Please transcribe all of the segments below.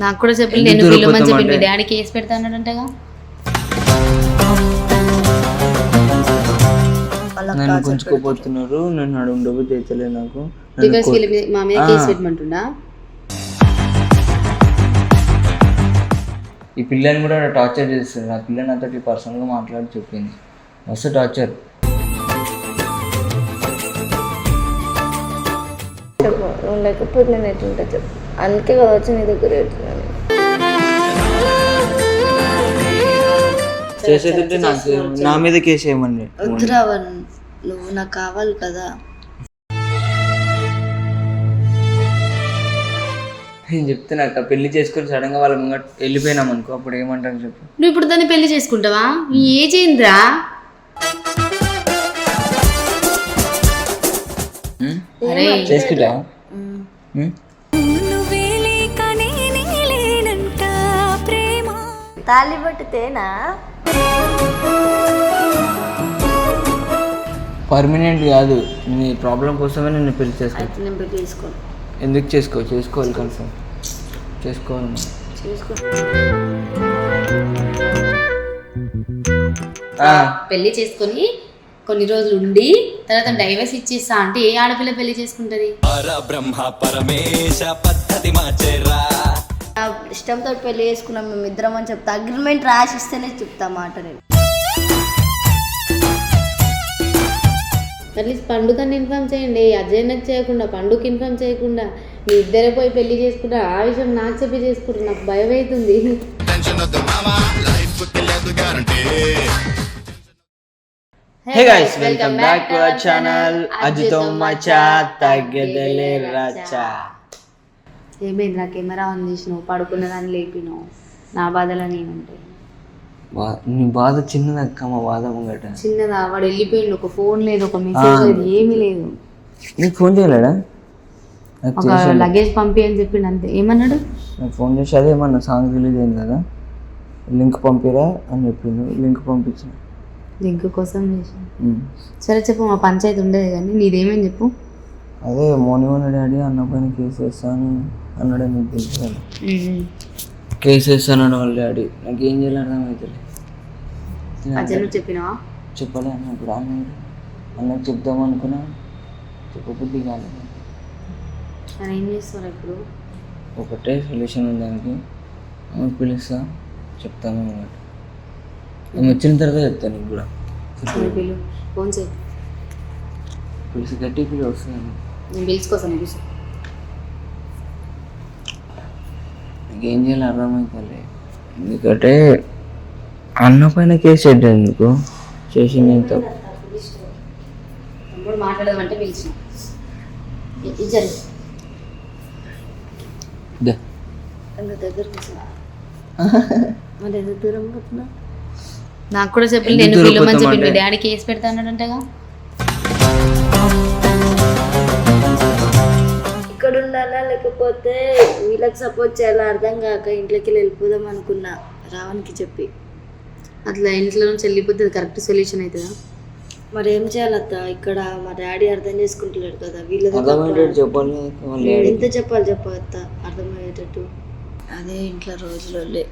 నాకు కూడా చెప్పి నేను పిల్లమని చెప్పి? మీ డాడీ కేసు పెడతా అన్నాడంటగా వాళ్ళ నన్ను గుంజుకోపోతున్నారు నన్ను అడుగు డబ్బు తెచ్చలే నాకు. కొ- వీళ్ళ మీద మా మీద కేసు పెట్టమంటుండా? ఈ పిల్లని కూడా టార్చర్ చేస్తుంది. ఆ పిల్ల నాతో పర్సనల్గా మాట్లాడి చెప్పింది. మస్తు టార్చర్ లేకపోతే నేను ఎట్లుంటా చెప్పు. అందుకే కదా వచ్చి నీ దగ్గర ఎట్లున్నాను చేసేదంటే నాకు నా మీద కేసు ఏమండి? వద్దురా వరుణ్. నువ్వు నాకు కావాలి కదా. నేను చెప్తున్నా అక్క పెళ్ళి చేసుకొని సడన్గా వాళ్ళ ముంగట వెళ్ళిపోయినాం అనుకో అప్పుడు ఏమంటారు చెప్పు. నువ్వు ఇప్పుడు దాన్ని పెళ్ళి చేసుకుంటావా? నీ ఏజ్ ఏంద్రా? ఉం? తాళి పట్టితేనా? పర్మనెంట్ కాదు. నీ ప్రాబ్లం కోసమే నేను పెళ్ళి చేసుకో. అయితే నేను పెళ్ళి చేసుకోను. ఎందుకు చేసుకో? చేసుకోవాలి కన్ఫర్మ్ చేసుకోవాలి. చేసుకో. ఆ, పెళ్ళి చేసుకొని కొన్ని రోజులు ఉండి తర్వాత డైవర్స్ ఇచ్చేస్తా అంటే ఏ ఆడపిల్ల పెళ్ళి చేసుకుంటది? నా ఇష్టంతో పెళ్ళి చేసుకున్నాం మేము ఇద్దరం అని చెప్తా అగ్రిమెంట్ రాసిస్తేనే చెప్తా మాట నేను. అట్లీస్ట్ పండుగని ఇన్ఫామ్ చేయండి అజయ్ చేయకుండా పండుగ ఇన్ఫామ్ చేయకుండా మీ ఇద్దరే పోయి పెళ్ళి చేసుకుంటా ఆ విషయం నాకు చెప్పి చేసుకుంటారు నాకు భయం అవుతుంది hey guys welcome back to our channel అజితో మచా తగ్గదలే రచా ఏమైంది? నా కెమెరా ఆన్ చేసినావు పడుకున్న దాన్ని లేపినావు. నా బాధలో నేను ఉంటాయి బా- నీ బాధ చిన్నదక్క మా బాధ ముంగట. చిన్నదా? వాడు వెళ్ళిపోయిండు ఒక ఫోన్ లేదు ఒక మెసేజ్ లేదు ఏమీ లేదు. నీకు ఫోన్ చేయలేడా? ఒక లగేజ్ పంపి అని చెప్పిండు అంతే. ఏమన్నాడు? ఫోన్ చేసి అదే మన సాంగ్ రిలీజ్ అయింది కదా లింక్ పంపిరా అని చెప్పిండు. లింక్ పంపించిన. లింక్ కోసం చేసాను. సరే చెప్పు మా పంచాయతీ ఉండేది కానీ నీదేమని చెప్పు. అదే మోనివన్న డాడీ అన్న పైన కేసు వేస్తాను అన్నాడు నీకు తెలుసు కేసు వేస్తాను వాళ్ళ డాడీ. నాకు ఏం చేయాలి అర్థమవుతుంది చెప్పినావా? చెప్పలే అన్న ఇప్పుడు అన్నాడు అన్నకు చెప్దాం అనుకున్నా. చెప్పబుద్ధి కాలేదు ఏం చేస్తారు ఇప్పుడు? ఒకటే సొల్యూషన్ ఉంది దానికి. ఆమె పిలుస్తా చెప్తాను అన్నమాట. ఆమె వచ్చిన తర్వాత చెప్తాను నీకు కూడా. ఫోన్ చేయి. పిలిచి గట్టి పిలి వస్తుంది బిల్స్ కోసం కూర్చో నీకేం చేయాలి అర్థమవుతుంది ఎందుకంటే అన్న పైన కేసు ఎందుకు చేసింది నేను తప్పు మాట్లాడదామంటే పిలిచిన. వస్తా. మరి ఎంత దూరం పోతున్నా నాకు కూడా చెప్పి ఎందుకు నేను పిల్లమని చెప్పి దొరికిపోతామంటే? మీ డాడీ కేసు పెడతా అన్నాడంటగా ఇక్కడ ఉండాలా? లేకపోతే వీళ్ళకి సపోర్ట్ చేయాలా? అర్థం కాక ఇంట్లోకి వెళ్ళి వెళ్ళిపోదాం అనుకున్నా. రావణ్కి చెప్పి. అట్లా ఇంట్లో నుంచి వెళ్ళిపోతే కరెక్ట్ సొల్యూషన్ అవుతుందా మరి ఏం చేయాలత్త? ఇక్కడ మా డాడీ అర్థం చేసుకుంటలేడు కదా. చెప్పాలి వాళ్ళ డాడీ ఎంత చెప్పాలి చెప్పత్త అర్థమయ్యేటట్టు. అదే ఇంట్లో రోజులలో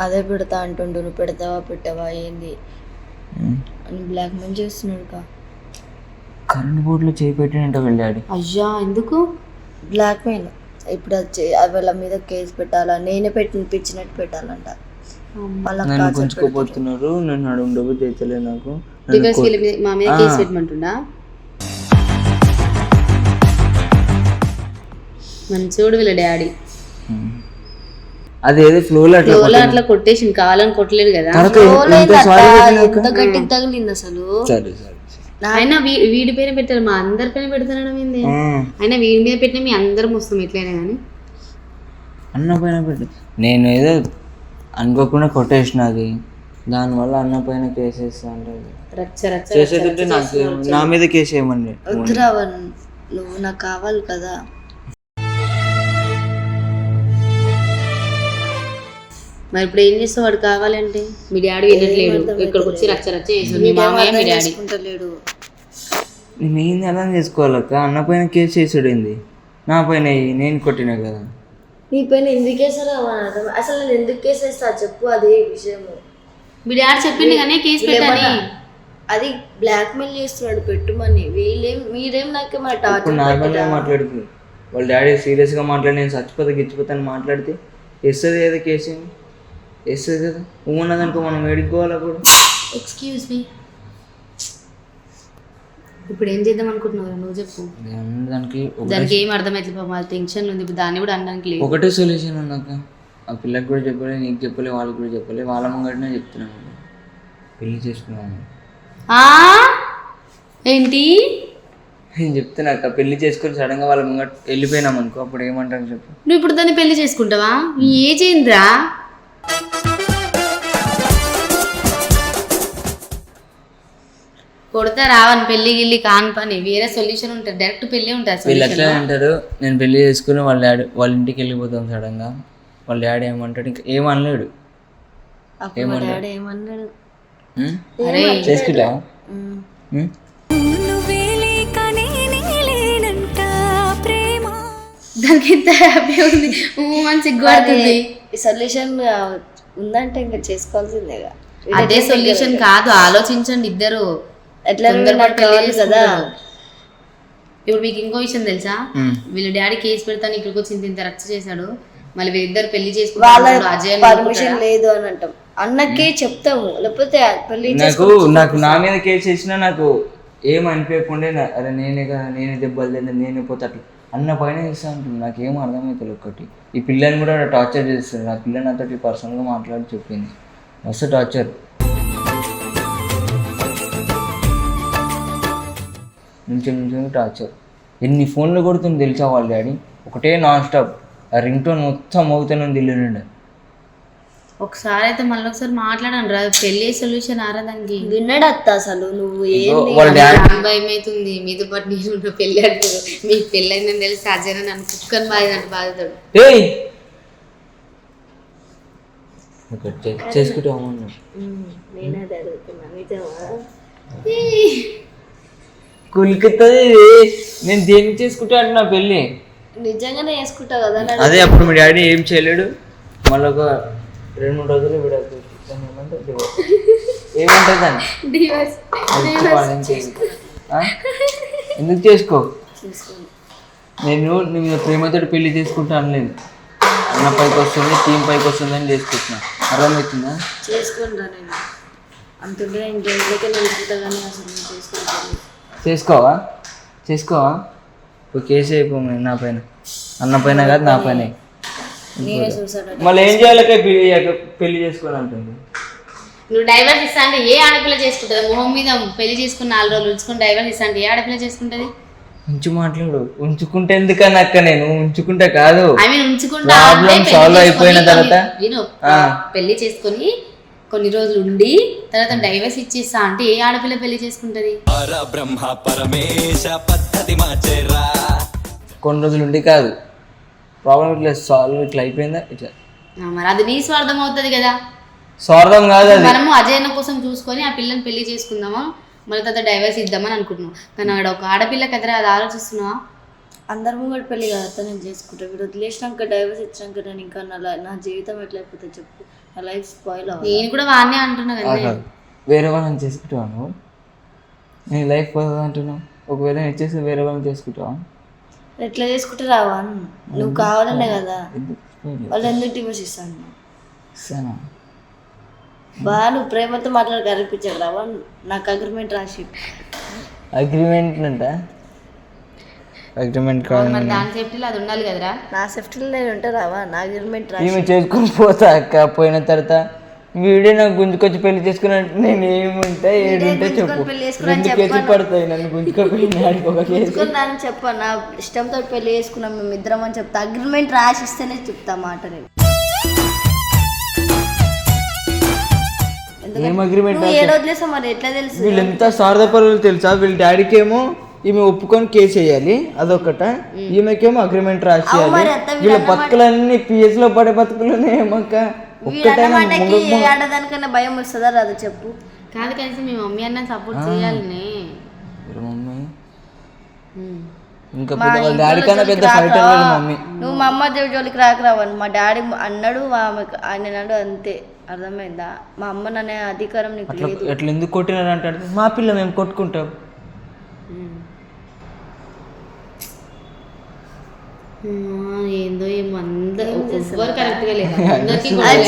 అదే పెడతా అంటుండు నువ్వు పెడతావా పెట్టావా ఏంది. అని బ్లాక్మెయిల్ చేస్తున్నాడు కా కరెంట్ బోర్డులో చేయి పెట్టినంట వాళ్ళ డాడీ. అయ్యా ఎందుకు? బ్లాక్మెయిల్ ఇప్పుడు అది వాళ్ళ మీద కేసు పెట్టాలా? నేనే పెట్టినిపించినట్టు పెట్టాలంట. నన్ను గుంజుకోపోతున్నారు. నన్ను అడుగు డబ్బు తెచ్చలే నాకు. నన్ను డివోర్స్ కొ- వీళ్ళ మీద మా మీద కేసు పెట్టమంటుండా? మంచోడు వీళ్ళ డాడీ. ఉమ్. అది ఏదో ఫ్లోలో అట్లా ఫ్లోలో అట్లా కొట్టేసి కావాలని కొట్టలేదు కదా. ఎంత తగిలింది అసలు? సరే సరే. అయినా వీ- వీడి పేరు పెట్టారు మా అందరి పైన పెడుతున్నాడు ఏంది? ఆ, అయినా వీడి మీద పెట్టిన మీ అందరం వస్తాం ఎట్లయినా కానీ అన్న పైన పెట్టి. నేను ఏదో అనుకోకుండా కొట్టేసిన అది. దానివల్ల అన్న పైన కేసు వేస్తా అంటే రచ్చ రచ్చ చేసేదంటే నాకు నా మీద కేసు వరుణ్. నువ్వు నాకు కావాలి కదా. మరి ఇప్పుడు ఏం చేస్తావు వాడు కావాలంటే? మీ డాడీ వినట్లేడు ఇక్కడికి వచ్చి రచ్చ రచ్చ చేసాడు మీ మామయ్య మీ డాడీ. చేసుకుంటలేడు. నేను ఏంది అర్థం చేసుకోవాలక్క? అన్న పైన కేసు వేసాడు ఏంది? నా పైన నేను కొట్టినా కదా. నీ పైన ఎందుకు వేసారో అసలు నేను ఎందుకు వేసేస్తా చెప్పు అదే విషయము. మీ డాడీ చెప్పింది కానీ కేసు పెట్టని. వీళ్ళేమన్నా- అది బ్లాక్ మెయిల్ చేస్తున్నాడు పెట్టుమని. వీళ్ళేం మీరేం నాకు మా టార్చర్ నార్మల్గా మాట్లాడుతుంది వాళ్ళ డాడీ సీరియస్గా మాట్లాడి నేను చచ్చిపోతా గిచ్చిపోతాను మాట్లాడితే వేస్తుంది కదా కేసు? వేస్తుంది కదా? ఉన్నదనుకో మనం వేడుకోవాలి అప్పుడు ఎక్స్క్యూజ్ మీ ఇప్పుడు ఏం చేద్దాం అనుకుంటున్నావు నువ్వు చెప్పు. దానికి దానికి ఏం అర్థమైతే మా టెన్షన్ ఉంది. ఇప్పుడు దాన్ని కూడా అనడానికి లేదు. ఒకటే సొల్యూషన్ ఉన్నాక ఆ పిల్లకి కూడా చెప్పలే నీకు చెప్పలే వాళ్ళకి కూడా చెప్పలే. వాళ్ళ ముంగటనే చెప్తున్నాను పెళ్ళి చేసుకున్నాను? ఏంటి? నేను చెప్తున్నాక పెళ్ళి చేసుకొని సడన్గా వాళ్ళ ముంగట వెళ్ళిపోయినాం అనుకో అప్పుడు ఏమంటారు చెప్పు. నువ్వు ఇప్పుడు దాన్ని పెళ్ళి చేసుకుంటావా? నీ ఏజ్ ఏంద్రా? కొడతా రావని పెళ్ళి గిల్లి కాని పని వేరే సొల్యూషన్ ఉంటుంది డైరెక్ట్ పెళ్ళి ఉంటుంది వీళ్ళు అంటారు నేను పెళ్ళి చేసుకుని వాళ్ళ డాడీ వాళ్ళ ఇంటికి వెళ్ళిపోతాం సడన్గా వాళ్ళ డాడీ ఏమంటాడు? ఇంకా ఏమనలేడు ఏమన్నాడు? చేసుకుంటా? దానికి ఎంత హ్యాపీ ఉంది. సిగ్గుపడుతుంది ఈ సొల్యూషన్ ఉందంటే ఇంకా చేసుకోవాల్సిందేగా అదే సొల్యూషన్ కాదు ఆలోచించండి ఇద్దరు. ఎట్లా తొందరపడి నాకు కావాలి కదా ఇప్పుడు మీకు ఇంకో విషయం తెలుసా. వీళ్ళ డాడీ కేసు పెడతాను ఇక్కడికి వచ్చి ఇంత రచ్చ చేశాడు. మళ్ళీ వీళ్ళిద్దరు పెళ్ళి చేసుకుంటారు. పర్మిషన్ లేదు అని అంటాం. అన్నకే చెప్తాము. లేకపోతే పెళ్ళి నాకు నాకు నా మీద కేసు వేసినా నాకు ఏం అనిపించకుండా నా- అరే నేనే కదా నేనే దెబ్బలు తిన్నా నేనే పోతే అట్లా. అన్న పైన ఇస్తా ఉంటుంది నాకు ఏం అర్థమవుతుంది ఒక్కటి. ఈ పిల్లని కూడా టార్చర్ చేస్తుంది. నా పిల్ల నాతో పర్సనల్గా మాట్లాడి చెప్పింది. మస్తు టార్చర్ నుంచి నుంచి టార్చర్. ఎన్ని ఫోన్లు కొడుతుంది తెలుసా వాళ్ళ డాడీ? ఒకటే నాన్ స్టాప్. ఆ రింగ్ టోన్ మొత్తం మోగుతూనే ఉంది ఇల్లు నుండి. ఒకసారి అయితే మళ్ళీ ఒకసారి మాట్లాడండి రా. పెళ్ళి సొల్యూషన్ ఆరా దానికి? విన్నాడు అత్త అసలు. నువ్వు ఏం భయం అవుతుంది మీతో పాటు నేను ఉన్న పెళ్ళి అంటారు మీకు పెళ్ళి అయిందని తెలిసి అజయ్ నన్ను కుక్కని బాధినట్టు బాధతాడు ఏయ్! ఒకటి చే- చేసుకుంటాము అన్నాడు. నేనే అది అడుగుతున్నా. నిజమా? కులికితుంది. నేను దేనికి చేసుకుంటా అంటే నా పెళ్ళి? నిజంగానే వేసుకుంటావు కదా నన్ను? అదే అప్పుడు మీ డాడీ ఏం చేయలేడు? మళ్ళీ ఒక రెండు మూడు రోజులు విడాకు దాన్ని ఏమంటారు? divorce. ఏమంటారు దాన్ని. ఆ? ఎందుకు చేసుకో? చూసుకోండి నేను నీ మీద ప్రేమతో పెళ్ళి చేసుకుంటా అనలేదు. అన్న పైకి వస్తుంది టీం పైకి వస్తుంది అని చేసుకుంటున్నా. అర్థమవుతుందా? చేసుకుంటా నేను. అంతుంటే నేను కానీ అసలు నేను చేసుకుంటాను చేసుకోవా? చేసుకోవా? ఒక కేసు అయిపోయి నా పైన. అన్న పైన కాదు నా పైన. నేనే మళ్ళీ ఏం చేయాలి? పెళ్ళి పెళ్ళి చేసుకోవాలి అంటుంది నువ్వు డైవర్స్ ఇస్తా అంటే ఏ ఆడపిల్ల చేసుకుంటుంది? మొహం మీద పెళ్ళి చేసుకుని నాలుగు రోజులు ఉంచుకుని డైవర్స్ ఇస్తా అంటే ఏ ఆడపిల్ల చేసుకుంటది? ఉంచు మాట్లాడు. ఉంచుకుంటే ఎందుకని అక్క నేను? ఉంచుకుంటే కాదు. ఐ మీన్ ఉంచుకుంటా solve చేసుకొని అయిపోయిన తర్వాత? పెళ్ళి చేసుకొని కొన్ని రోజులు ఉండి తర్వాత డైవర్స్ ఇచ్చేస్తా అంటే ఏ ఆడపిల్ల పెళ్ళి చేసుకుంటది? కొన్ని రోజులు ఉండి కాదు. ప్రాబ్లం ఇట్లా సాల్వ్ ఇట్లా అయిపోయిందా? ఇట్లా. మరి అది నీ స్వార్థం అవుతుంది కదా. స్వార్థం కాదు అది. మనము అజయన కోసం చూసుకొని ఆ పిల్లని పెళ్ళి చేసుకుందామా? మళ్ళీ తర్వాత డైవర్స్ ఇద్దామని అనుకుంటున్నాం. కానీ ఆడ ఒక ఆడపిల్ల కదరా అది ఆలోచిస్తున్నావా? అందరు ముంగడు పెళ్ళి కదా నేను చేసుకుంటా. వీడు వదిలేసినాక డైవర్స్ ఇచ్చినాక నేను ఇంకా నా నా జీవితం ఎట్లా అయిపోతుంది చెప్పు. లైఫ్ స్పాయిల్ అవ్వాలి? నేను కూడా వాడినే అంటున్నా ఆ కదా వేరే వాళ్ళని చేసుకుంటాను నీ లైఫ్ పోతుంది అంటున్నావు. ఒకవేళ నేను ఇచ్చేసి వేరే వాళ్ళని చేసుకుంటావా? ఎట్లా చేసుకుంటే రావా నువ్వు కావాలనే కదా. వాళ్ళు ఎందుకు డివోర్స్ ఇస్తాను ఇస్తానా? బాగా నువ్వు ప్రేమతో మాట్లాడి కనిపించాడు రావా నాకు అగ్రిమెంట్ రాసి అగ్రిమెంట్ అంట అగ్రిమెంట్ కాదు మరి దాని సేఫ్టీలో అది ఉండాలి కదరా? నా సేఫ్టీలో నేను ఉంటే రావా నా అగ్రిమెంట్ రాసి ఈమె చేసుకొని పోతా అక్క? పోయిన తర్వాత వీడే నాకు గుంజుకొచ్చి పెళ్ళి చేసుకున్నట్టు నేను ఏముంటా ఏడుంటే చెప్పు. పెళ్ళి చేసుకున్నా రెండు కేసులు పడతాయి నన్ను గుంజుకొని చేసుకున్నాను చెప్పా నా ఇష్టంతో పెళ్ళి చేసుకున్నాం మేము ఇద్దరం అని చెప్తా. అగ్రిమెంట్ రాసిస్తేనే చెప్తా మాట నేను. ఏం అగ్రిమెంట్ ఏడు వదిలేసా మరి? ఎట్లా తెలుసు? వీళ్ళు ఎంత స్వార్థపరులు తెలుసా? వీళ్ళ డాడీకి ఏమో ఈమె ఒప్పుకొని కేసు వేయాలి అదొకట ఈమెకేమో అగ్రిమెంట్ రాసేయాలి. వీళ్ళ బతుకులన్నీ పిఎస్లో పడే బతుకులనే ఏమక్క ఆడదానికన్నా భయం వస్తుందా రాదు చెప్పు. కాదు కలిసి మీ మమ్మీ అన్న సపోర్ట్ చేయాలని. మమ్మీ? ఇంకా డాడీ కన్నా పెద్ద ఫైటర్ మమ్మీ. నువ్వు మా అమ్మ జో- జోలికి రాక రావని. మా డాడీ అన్నాడు ఆమె ఆయన అన్నాడు అంతే. అర్థమైందా? మా అమ్మ అనే అధికారం నీకు అట్లా లేదు. ఎట్లా ఎందుకు కొట్టినారు అంటే మా పిల్ల మేము కొట్టుకుంటాం ఆ, ఏందో ఏమో అందరు ఎవ్వరు కరెక్ట్గా లేదు.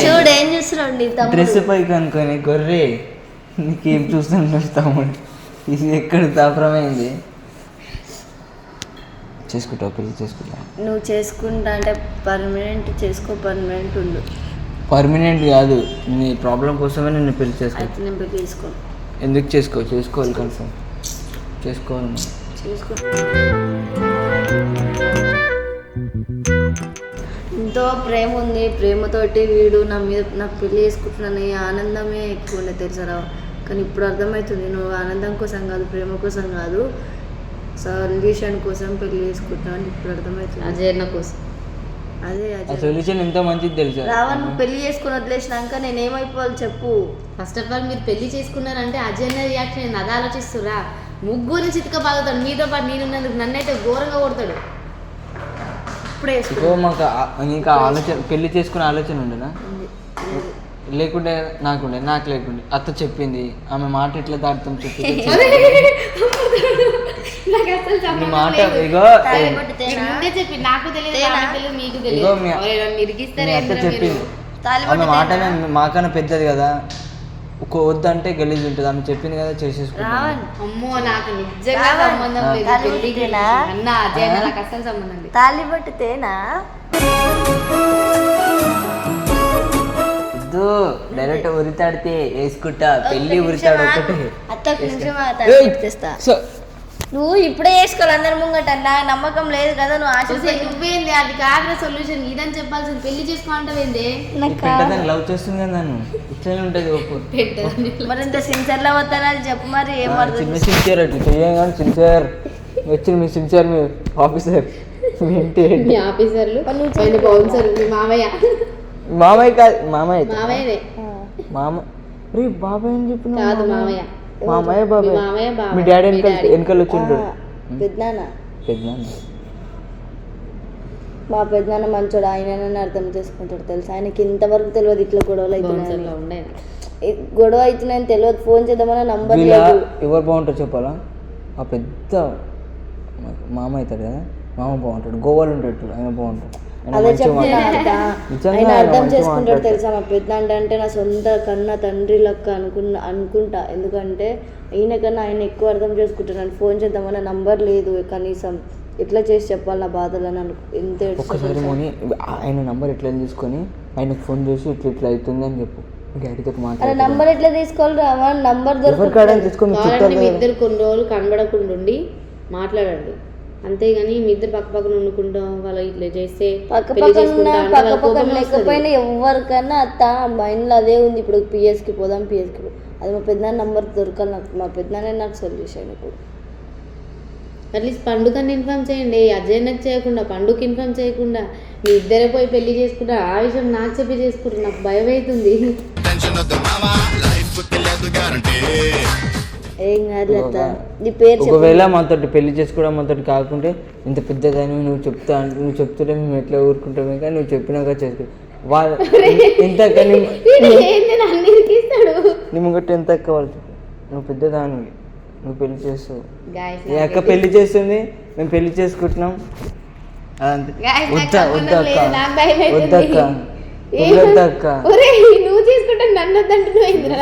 చూడు ఏం చేస్తున్నాడు నీ తమ్ముడు? డ్రెస్ పైకి అనుకొని గొర్రె నీకేం చూస్తుంటారు తమ్ముడు? ఇది ఎక్కడ తాపరమైంది చేసుకుంటావు పెళ్ళి చేసుకుంటా. నువ్వు చేసుకుంటా అంటే పర్మనెంట్ చేసుకో పర్మనెంట్ ఉండు. పర్మనెంట్ కాదు నీ ప్రాబ్లం కోసమే నేను పెళ్ళి చేసుకో. అయితే నేను పెళ్ళి చేసుకోను ఎందుకు చేసుకో? చేసుకోవాలి కన్ఫర్మ్. చేసుకోవాలి. చేసుకో. ఎంతో ప్రేమ ఉంది. ప్రేమతోటి వీడు నా మీద నాకు పెళ్ళి చేసుకుంటున్నాను ఆనందమే ఎక్కువ ఉండే తెలుసరా కానీ ఇప్పుడు అర్థమవుతుంది నువ్వు ఆనందం కోసం కాదు ప్రేమ కోసం కాదు. సొల్యూషన్ కోసం పెళ్ళి చేసుకుంటున్నావు అని ఇప్పుడు అర్థమవుతుంది అజయన్న కోసం. అదే సొల్యూషన్ ఎంత మంచిది తెలుసా? రావణ్ నువ్వు పెళ్ళి చేసుకుని వదిలేసినాక నేను ఏమైపోవాలి చెప్పు. ఫస్ట్ ఆఫ్ ఆల్ మీరు పెళ్ళి చేసుకున్నారంటే అజయన్న రియాక్షన్ ఏంది అది ఆలోచిస్తురా ముగ్గురిని చితక బాగుతాడు మీతో పాటు నేనున్నందుకు నన్నైతే ఘోరంగా కొడతాడు. ఇగో మాకు ఆ ఆలోచన పెళ్ళి చేసుకునే ఆలోచన ఉండేనా? లేకుంటే నాకుండే నాకు లేకుండే. అత్త చెప్పింది ఆమె మాట ఎట్లా దాటుతాం చెప్పి నాకు అసలు నీ సంబంధం మాట. ఇగో ఇగో తెలియదు. మీ- అత్త చెప్పింది? ఆమె మాట? మాకన్నా పెద్దది కదా. ఒక వద్దంటే గలీజ్ ఉంటుంది. ఆమె చెప్పింది కదా చేసేసుకుంటాం రావణ్ అమ్మో నాకు నిజంగా రావణ్, సంబంధం లేదు. తాళి పెళ్ళికి. కట్టితేనా? అన్న అజయ్ నాకు అసలు సంబంధం లేదు. తాళి పట్టితేనా? వద్దు. డైరెక్ట్ ఉరితాడితే వేసుకుంటా. పెళ్ళి ఉరితాడు ఒకటి సో నువ్వు ఇప్పుడే వేసుకోవాలి అందరి ముంగట నా నమ్మకం లేదు కదా నువ్వు ఆశ నువ్వేంది? అది కాదురా సొల్యూషన్. ఇదని చెప్పాల్సింది పెళ్ళి చేసుకోమంటావేంది పెద్దదాన్ని లవ్ చేస్తుంది కదా నన్ను. ఇట్లనే ఉంటుంది ఒప్పు. మరి ఇంత సిన్సియర్లో వస్తానని చెప్పు మరి ఏం అర్థం చిన్న సిన్సియర్ అట్లా చెయ్యం కానీ సిన్సియర్ వచ్చిన మీ సిన్సియర్ మీ ఆఫీసర్ మీ ఇంటి. మీ ఆఫీసర్లు బౌన్సర్ మీ మామయ్య. మామయ్య కాదు మామయ్య మామయ్యనే. మామ. రే బాబాయ్ అని చెప్పిన కాదు మామయ్య. మామయ్య బాబాయ్ బాబాయ్ మీ డాడీ వెనకాల. వెనకాల వచ్చింటాడు పెద్దనాన్న. పెద్దనాన్న. మా పెద్దనాన్న మంచోడు ఆయననే అర్థం చేసుకుంటాడు తెలుసు? ఆయనకి ఇంతవరకు తెలియదు ఇట్లా గొడవలు ఈ గొడవ అవుతున్నాయని తెలియదు. ఫోన్ చేద్దామన్న నంబర్ లేదు. ఎవరు బాగుంటారు చెప్పాలా? ఆ పెద్ద మామ అవుతాడు కదా? మామ బాగుంటాడు. గోవాలో ఉంటాడు ఆయన బాగుంటాడు. ఆయన అదే ఆయన అర్థం చేసుకుంటాడు. తెలుసా? మా పెద్దనాన్న అంటే నా సొంత కన్నా తండ్రి లెక్క అనుకున్న అనుకుంటా. ఎందుకంటే ఈయన కన్నా ఆయన ఎక్కువ అర్థం చేసుకుంటున్నాను ఫోన్ చేద్దామన్న నంబర్ లేదు కనీసం. ఎట్లా చేసి చెప్పాలి నా బాధలను అను ఎంత ఒక్కసారి ఆయన నంబర్ ఎట్లా తీసుకొని ఆయనకు ఫోన్ చేసి ఇట్లా ఇట్లా అవుతుంది అని చెప్పు. డాడీతో అరే మాట్లాడు నంబర్ ఎట్లా తీసుకోవాలి రావా నంబర్ దొరకదు ఇద్దరు కొన్ని రోజులు కనబడకుండా ఉండి మాట్లాడండి. అంతేగాని మీ ఇద్దరు పక్క పక్కన వండుకుంటాం వాళ్ళు ఇట్లా చేస్తే పక్క పక్కన. లేకపోయినా ఎవరికైనా అత్త మైండ్లో అదే ఉంది ఇప్పుడు పిఎస్కి పోదాం పిఎస్కి అది మా పెద్దనాన్న నంబర్ దొరకాలి నాకు మా పెద్దనాన్నే నాకు సొల్యూషన్ ఇప్పుడు. అట్లీస్ట్ పండుగని ఇన్ఫామ్ చేయండి అజయన్నకు చేయకుండా పండుగకి ఇన్ఫామ్ చేయకుండా మీ ఇద్దరే పోయి పెళ్ళి చేసుకుంటా ఆ విషయం నాకు చెప్పి చేసుకుంటారు నాకు భయం అవుతుంది ఏం కాదు అత్త. నీ పేరు చెప్పు. ఒకవేళ మనతోటి పెళ్ళి చేసుకోవడం మనతోటి కాకుంటే ఇంత పెద్దదాన్ని నువ్వు చెప్తా నువ్వు చెప్తుంటే మేము ఎట్లా ఊరుకుంటామే కానీ నువ్వు చెప్పినాక చేసుకో. వాళ్ళ ఎంత కానీ వీడు ఏంది నన్ను ఇరికిస్తాడు? నీ ముంగట్టు ఎంత ఎక్క వాళ్ళు నువ్వు పెద్దదానివి. నువ్వు పెళ్ళి చేస్తావు ఈ అక్క పెళ్ళి చేస్తుంది? మేము పెళ్ళి చేసుకుంటున్నాం. వద్దా అక్క. వద్దక్క? అక్క ఒరేయ్, నువ్వు చేసుకుంటే నన్ను?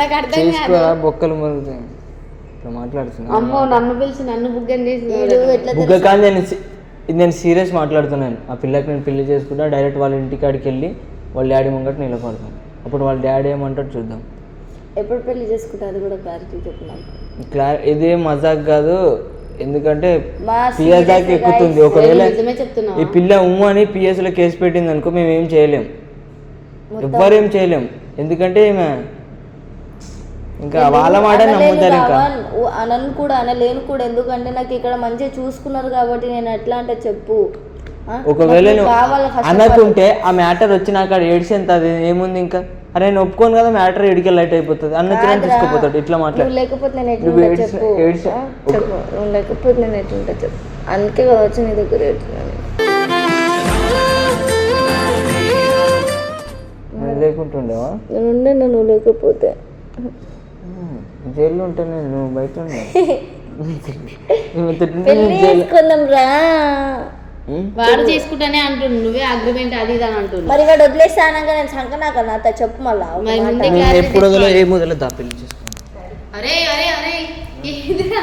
నాకు అర్థం చేసుకోరా బొక్కలు మరుగుతాయి ఇట్లా మాట్లాడుతున్నా. అమ్మో నన్ను పిలిచి నన్ను బుగ్గని చేసి బుగ్గ కానీ నేను నేను సీరియస్ మాట్లాడుతున్నాను. ఆ పిల్లకి నేను పెళ్ళి చేసుకుంటా డైరెక్ట్ వాళ్ళ ఇంటికాడికి వెళ్ళి వాళ్ళ డాడీ ముంగట నిలబడతాను. అప్పుడు వాళ్ళ డాడీ ఏమంటాడు చూద్దాం. ఎప్పుడు పెళ్ళి చేసుకుంటారు? అది కూడా క్లారిటీ చెప్పు నాకు క్లా ఇదే మజాక్ కాదు. ఎందుకంటే పిఎస్ దాకా ఎక్కుతుంది. ఒకవేళ ఈ పిల్ల ఉమ్ము అని పిఎస్లో కేసు పెట్టింది అనుకో మేము ఏం చేయలేం ఎవ్వరేం చేయలేం. ఎందుకంటే ఈమె ఇంకా వాళ్ళ మాట నమ్ముతారు ఇంకా. అనను కూడా అనలేను కూడా. ఎందుకంటే నాకు ఇక్కడ మంచిగా చూసుకున్నారు కాబట్టి నేను ఎట్లా అంటే చెప్పు? ఒకవేళ. అనకుంటే ఆ మ్యాటర్ వచ్చి నాకు అక్కడ ఏడ్చేంత అది? ఏముంది ఇంకా? అరే నేను ఒప్పుకోను కదా మ్యాటర్ ఎడికి లైట్ అయిపోతుంది. అన్న కాదురా. తీసుకుపోతాడు. ఇట్లా మాట్లాడు లేకపోతే నేను ఎట్లుంటా చెప్పు. లేకపోతే నేను ఎట్లుంటా చెప్పు. అందుకే కదా వచ్చి నీ దగ్గర లేకుంటుండేవా? నేను ఉండే నువ్వు లేకపోతే. జైల్లో ఉంటే నేను నువ్వు బయట చేసుకుందాం రా వాడు చేసుకుంటానే అంటుండు నువ్వే అగ్రిమెంట్ అది ఇది అని అంటుండు. మరి వాడు వదిలేస్తా అనగా నేను సంకనాక నాతో చెప్పు మళ్ళా మరి. ముందే ఎప్పుడు వదల ఏ మొదల దా పెళ్ళి చేసుకున్నాను అరే అరే అరే ఇదిరా